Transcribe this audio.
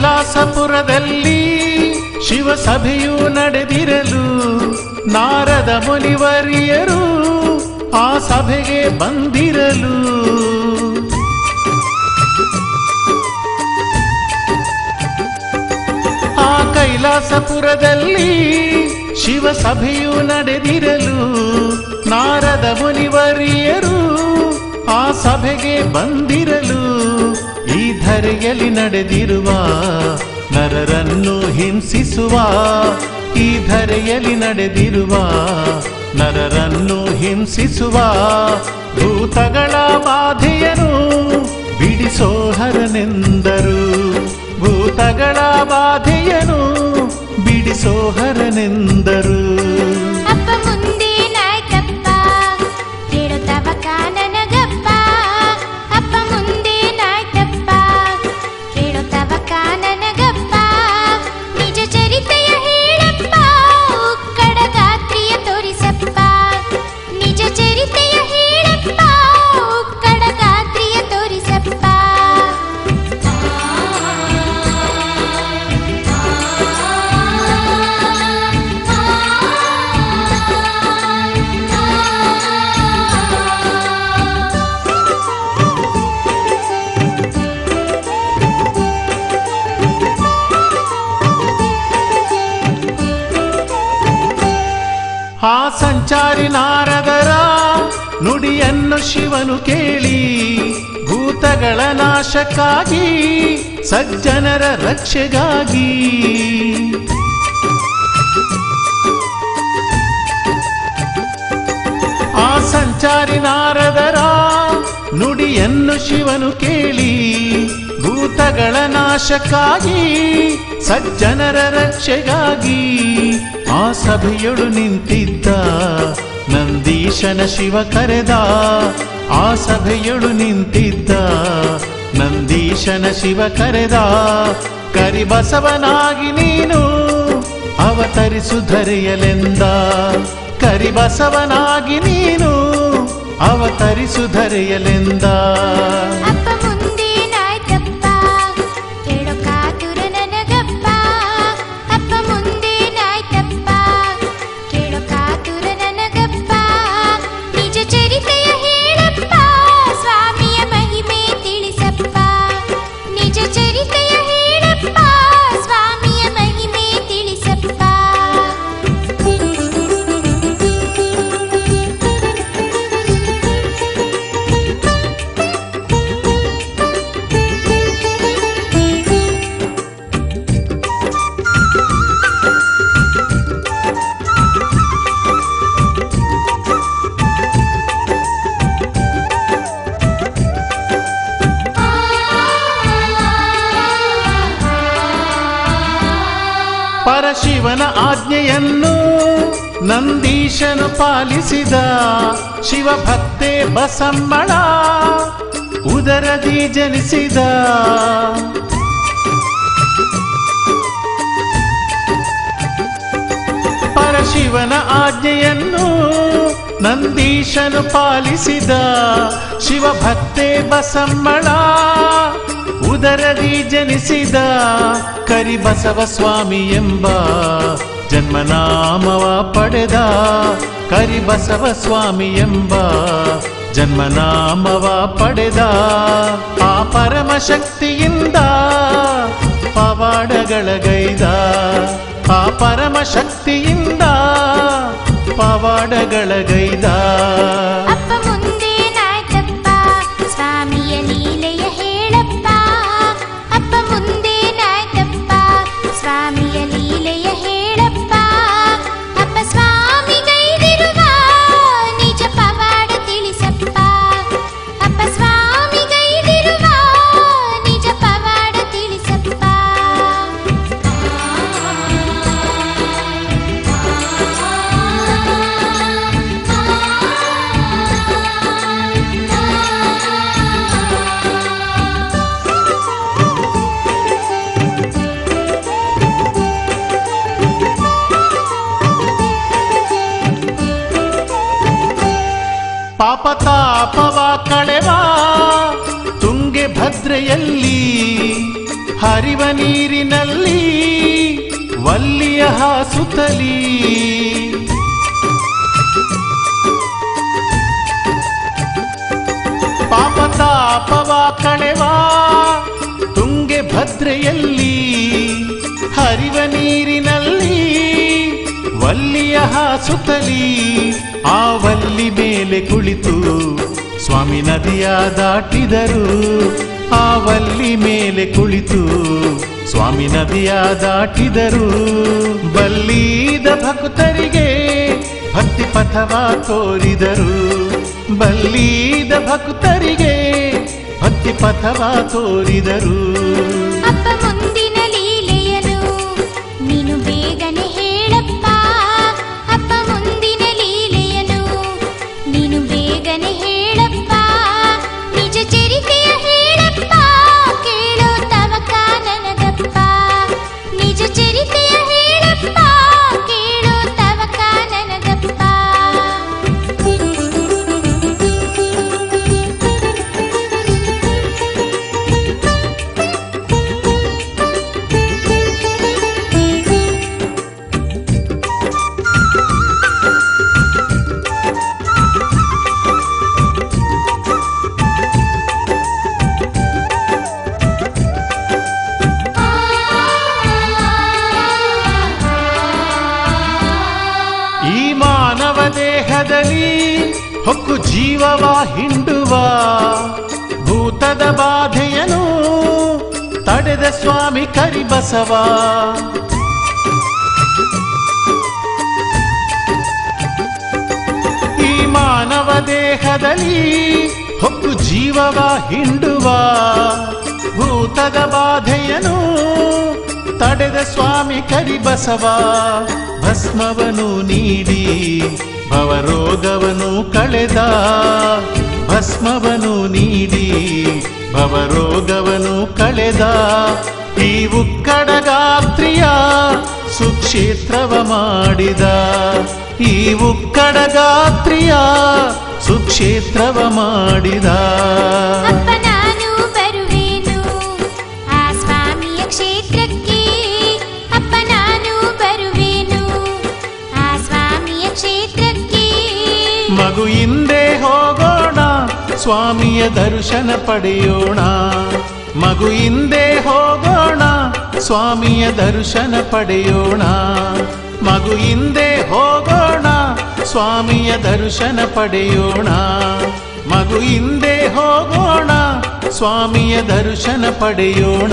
ಕೈಲಾಸಪುರದಲ್ಲಿ ಶಿವಸಭೆಯು ನಡೆದಿರಲು ನಾರದ ಮುನಿವರಿಯರು ಆ ಸಭೆಗೆ ಬಂದಿರಲು. ಆ ಕೈಲಾಸಪುರದಲ್ಲಿ ಶಿವಸಭೆಯು ನಡೆದಿರಲು ನಾರದ ಮುನಿವರಿಯರು ಆ ಸಭೆಗೆ ಬಂದಿರಲು. ಧರೆಯಲ್ಲಿ ನಡೆದಿರುವ ನರರನ್ನು ಹಿಂಸಿಸುವ, ಈ ಧರೆಯಲ್ಲಿ ನಡೆದಿರುವ ನರರನ್ನು ಹಿಂಸಿಸುವ ಭೂತಗಳ ಬಾಧೆಯನು ಬಿಡಿಸೋಹರನೆಂದರು ಭೂತಗಳ ಬಾಧೆಯನು ಬಿಡಿಸೋಹರನೆಂದರು ಸಂಚಾರಿ ನಾರದರ ನುಡಿಯನ್ನು ಶಿವನು ಕೇಳಿ, ಭೂತಗಳ ನಾಶಕ್ಕಾಗಿ, ಸಜ್ಜನರ ರಕ್ಷೆಗಾಗಿ. ಆ ಸಂಚಾರಿ ನಾರದರ ನುಡಿಯನ್ನು ಶಿವನು ಕೇಳಿ ಭೂತಗಳ ನಾಶಕ್ಕಾಗಿ, ಸಜ್ಜನರ ರಕ್ಷೆಗಾಗಿ ಆ ಸಭೆಯೊಳು ನಿಂತಿದ್ದ ನಂದೀಶನ ಶಿವ ಕರೆದ, ಆ ಸಭೆಯೊಳು ನಿಂತಿದ್ದ ನಂದೀಶನ ಶಿವ ಕರೆದ, ಕರಿಬಸವನಾಗಿ ನೀನು ಅವತರಿಸು ಧರೆಯಲೆಂದ ಕರಿಬಸವನಾಗಿ ನೀನು ಅವತರಿಸು ಧರೆಯಲೆಂದ ಆಜ್ಞೆಯನ್ನು ನಂದೀಶನು ಪಾಲಿಸಿದ ಶಿವಭಕ್ತೆ ಬಸಮ್ಮಳ ಉದರದಿ ಜನಿಸಿದ. ಪರಶಿವನ ಆಜ್ಞೆಯನ್ನು ನಂದೀಶನು ಪಾಲಿಸಿದ ಶಿವಭಕ್ತೆ ಬಸಮ್ಮಳ ಉದರದಿ ಜನಿಸಿದ ಕರಿಬಸವ ಸ್ವಾಮಿ ಎಂಬ ಜನ್ಮನಾಮವ ಪಡೆದ ಕರಿಬಸವ ಸ್ವಾಮಿ ಎಂಬ ಜನ್ಮನಾಮವ ಪಡೆದ ಆ ಪರಮ ಶಕ್ತಿಯಿಂದ ಪವಾಡಗಳ ಗೈದ ಆ ಪರಮ ಶಕ್ತಿಯಿಂದ ಪಾಪ ತಾಪವ ಕಳೆವ. ತುಂಗೆ ಭದ್ರೆಯಲ್ಲಿ ಹರಿವ ನೀರಿನಲ್ಲಿ ವಲ್ಲಿಯ ಹಾಸುತ್ತಲೀ. ಹಾಸುತ್ತಲೀ ಆ ವಲ್ಲಿ ಮೇಲೆ ಕುಳಿತು ಸ್ವಾಮಿ ನದಿಯ ದಾಟಿದರು. ಆವಲ್ಲಿ ವಲ್ಲಿ ಮೇಲೆ ಕುಳಿತು ಸ್ವಾಮಿ ನದಿಯ ದಾಟಿದರು. ಬಲ್ಲೀದ ಭಕ್ತರಿಗೆ ಭಕ್ತಿ ಪಥವ ತೋರಿದರು. ಬಲ್ಲೀದ ಭಕ್ತರಿಗೆ ಭಕ್ತಿ ಪಥವ ತೋರಿದರು. ಮಾನವ ದೇಹದಲ್ಲಿ ಹೊಕ್ಕು ಜೀವವ ಹಿಂಡುವ ಭೂತದ ಬಾಧೆಯನು ತಡೆದ ಸ್ವಾಮಿ ಕರಿಬಸವ. ಈ ಮಾನವ ದೇಹದಲ್ಲಿ ಹೊಕ್ಕು ಜೀವವ ಹಿಂಡುವ ಭೂತದ ಬಾಧೆಯನು ತಡೆದ ಸ್ವಾಮಿ ಕರಿಬಸವ ಭಸ್ಮವನು ನೀಡಿ, ಭವರೋಗವನು ಕಳೆದ, ಭಸ್ಮವನು ನೀಡಿ, ಭವರೋಗವನು ಕಳೆದ. ಈ ಉಕ್ಕಡಗಾತ್ರಿಯ ಸುಕ್ಷೇತ್ರವ ಮಾಡಿದ, ಈ ಉಕ್ಕಡಗಾತ್ರಿಯ ಸುಕ್ಷೇತ್ರವ ಮಾಡಿದ. ಮಗು ಹಿಂದೆ ಹೋಗೋಣ, ಸ್ವಾಮಿಯ ದರ್ಶನ ಪಡೆಯೋಣ. ಮಗು ಹಿಂದೆ ಹೋಗೋಣ, ಸ್ವಾಮಿಯ ದರ್ಶನ ಪಡೆಯೋಣ. ಮಗು ಹಿಂದೆ ಹೋಗೋಣ, ಸ್ವಾಮಿಯ ದರ್ಶನ ಪಡೆಯೋಣ. ಮಗು ಹಿಂದೆ ಹೋಗೋಣ, ಸ್ವಾಮಿಯ ದರ್ಶನ ಪಡೆಯೋಣ.